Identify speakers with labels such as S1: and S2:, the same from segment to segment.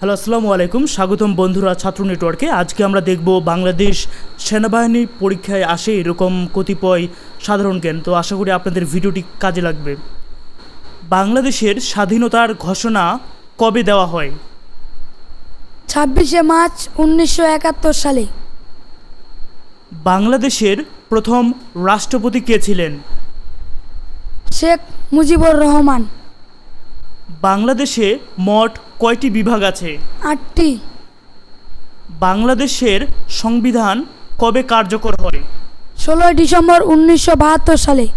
S1: Hello আসসালামু আলাইকুম। স্বাগতম বন্ধুরা ছাত্র নেটওয়ার্কে। আজকে আমরা দেখব বাংলাদেশ সেনাবাহিনী পরীক্ষায় আসে এরকম কতিপয় সাধারণ জ্ঞান। তো আশা করি আপনাদের ভিডিওটি কাজে লাগবে। বাংলাদেশের স্বাধীনতার ঘোষণা কবে দেওয়া হয়?
S2: ছাব্বিশে মার্চ উনিশশো একাত্তর সালে।
S1: বাংলাদেশের প্রথম রাষ্ট্রপতি কে ছিলেন?
S2: শেখ মুজিবুর রহমান।
S1: বাংলাদেশে মোট কয়টি বিভাগ আছে?
S2: আটটি।
S1: বাংলাদেশের সংবিধান কবে কার্যকর হয়?
S2: ষোলোই ডিসেম্বর উনিশশো বাহাত্তর সালে।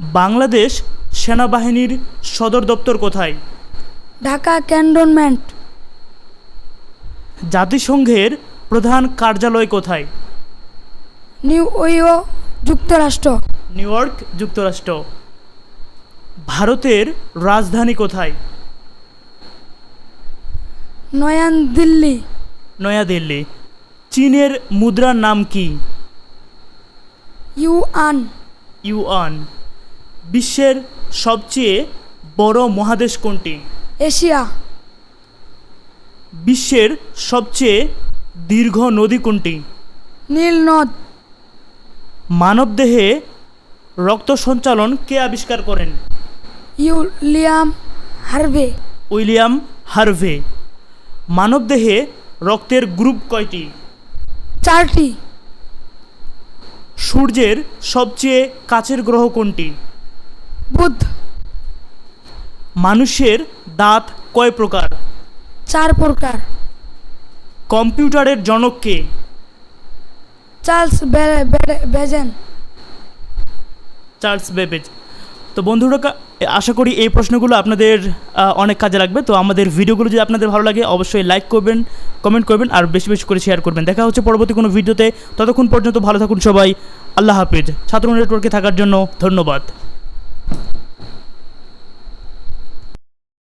S1: বাংলাদেশ সেনাবাহিনীর সদর দপ্তর কোথায়?
S2: ঢাকা ক্যান্টনমেন্ট।
S1: জাতিসংঘের প্রধান কার্যালয় কোথায়?
S2: নিউ ইয়র্ক যুক্তরাষ্ট্র।
S1: নিউ ইয়র্ক যুক্তরাষ্ট্র। ভারতের রাজধানী কোথায়?
S2: নয়ান দিল্লি
S1: নয়াদিল্লি। চীনের মুদ্রার নাম কি?
S2: ইউআন।
S1: ইউয়ান বিশ্বের সবচেয়ে বড় মহাদেশ কোনটি?
S2: এশিয়া।
S1: বিশ্বের সবচেয়ে দীর্ঘ নদী কোনটি?
S2: নীল নদ।
S1: মানবদেহে রক্ত সঞ্চালন কে আবিষ্কার করেন?
S2: William Harvey.
S1: William Harvey. মানবদেহে রক্তের গ্রুপ কয়টি?
S2: চারটি।
S1: সূর্যের সবচেয়ে কাছের গ্রহ কোনটি?
S2: বুধ।
S1: মানুষের দাঁত কয় প্রকার?
S2: চার প্রকার।
S1: কম্পিউটারের জনক কে?
S2: Charles Babbage.
S1: Charles Babbage. তো বন্ধুরা আশা করি এই প্রশ্নগুলো আপনাদের অনেক কাজে লাগবে। তো আমাদের ভিডিওগুলো যদি আপনাদের ভালো লাগে, অবশ্যই লাইক করবেন কমেন্ট করবেন, আর বেশি বেশি করে শেয়ার করবেন। দেখা হচ্ছে পরবর্তী কোনো ভিডিওতে। ততক্ষণ পর্যন্ত ভালো থাকুন সবাই। আল্লাহ হাফিজ। ছাত্র নেটওয়ার্কে থাকার জন্য ধন্যবাদ।